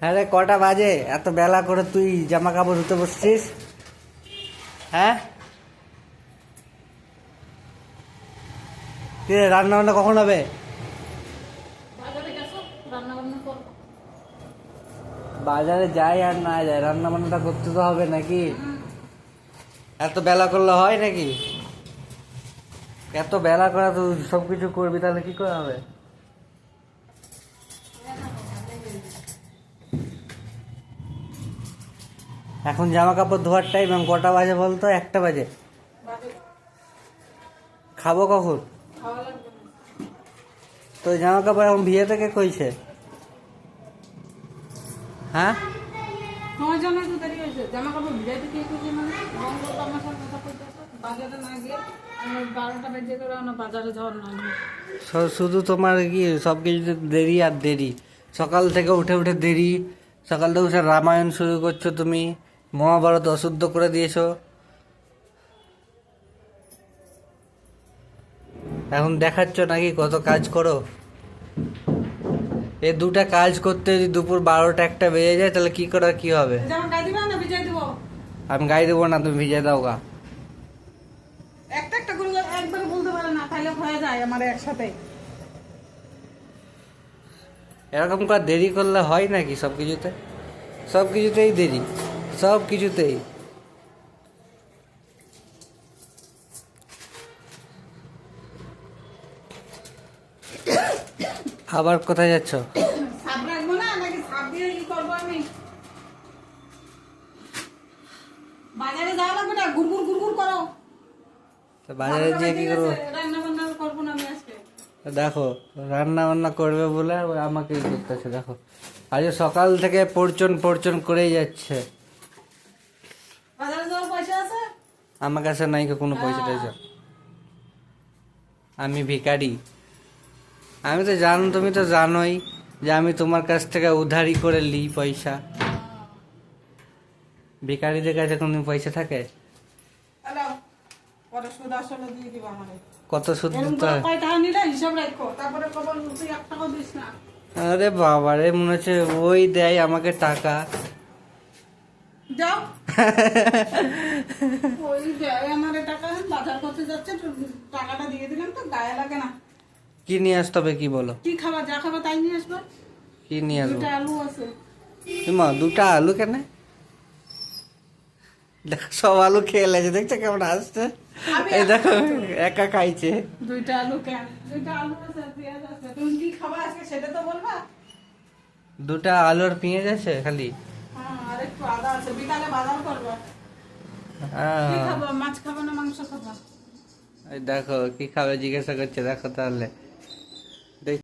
হ্যাঁ রে কটা বাজে? এত বেলা করে তুই জামা কাপড় ধুতে বসছিস? হ্যাঁ? রান্না বান্না কখন হবে? বাজারে যাই আর না যাই রান্না বান্নাটা করতে তো হবে নাকি? এত বেলা করলে হয় নাকি? এত বেলা করে তো সব কিছু করবি তাহলে কি করে হবে? এখন জামা কাপড় ধোয়ার টাইম এবং কটা বাজে বলতো? একটা বাজে। খাব কখন? তো জামা কাপড় এখন বিয়ে থেকে কইছে? হ্যাঁ? তোমার জন্য একটু দেরি হয়েছে। জামা কাপড় ভিজাইতে কি করছি মানে? বন্ধ তো আমার সাথে কথা কইতেছে বাজারে না গিয়ে বারোটা বেজে করে না বাজারে যাওয়ার না শুধু তোমার কি সব কিছুতে দেরি আর দেরি? সকাল থেকে উঠে উঠে দেরি। সকাল থেকে উঠে রামায়ণ শুরু করছ তুমি। মহাভারত অশুদ্ধ করে দিয়েছ। এখন দেখাচ্ছ নাকি কত কাজ করো? এ দুটা কাজ করতে যদি দুপুর বারোটা একটা বেজে যায় তাহলে কি করে কি হবে? আমি গাই দেবো না তুমি ভিজে দাও গা। একটা একটা করে একবারে বলতে পারে না তাহলে হয়ে যায় আমার একসাথে। এরকম করে দেরি করলে হয় নাকি সব কিছুতে সব কিছুতেই দেরি। সব কিছুতেই। আবার কোথায় যাচ্ছ? বাজারে গিয়ে কি করব? দেখো রান্না বান্না করবে বলে আমাকেই করতেছে দেখো। আজ সকাল থেকে পরচন পরচন করেই যাচ্ছে বাজারে যাওয়ার পয়সা আছে আমার কাছে নাই কোনো পয়সা টয়সা। আমি ভিখারি। আমি তো জানো তুমি তো জানোই যে আমি তোমার কাছ থেকে উধারি করে নিই পয়সা। ভিখারিদের কাছে কোনো পয়সা থাকে? কত সুদ দিতে হয়? আরে বাবা রে মনে হচ্ছে ওই দেয় আমাকে টাকা। যাও। ওই দেয় টাকা বাজার করতে যাচ্ছে টাকাটা দিয়ে দিলাম তো গায়ে লাগে না। কি নিয়ে আসতে হবে কি বলো? কি খাবার যা খাবার তাই নিয়ে আসব। কি নিয়ে আসব? দুটা আলু আছে। মা দুটা আলু কেন? দেখো সব আলু খেয়ে লেছে দেখছ কেমন আসছে? এই দেখো একা খাইছে। দুইটা আলু কেন? দুইটা আলু আছে পেঁয়াজ আছে। তুমি কি খাবার আজকে সেটা তো বলবা। দুটা আলুর পেঁয়াজ আছে খালি? আর একটু আদা আছে বিকালে বাজার করব। আহ, কি খাব? মাছ খাব না মাংস খাব? এই দেখো কি খাবে জিজ্ঞাসা করছে দেখো তাহলে।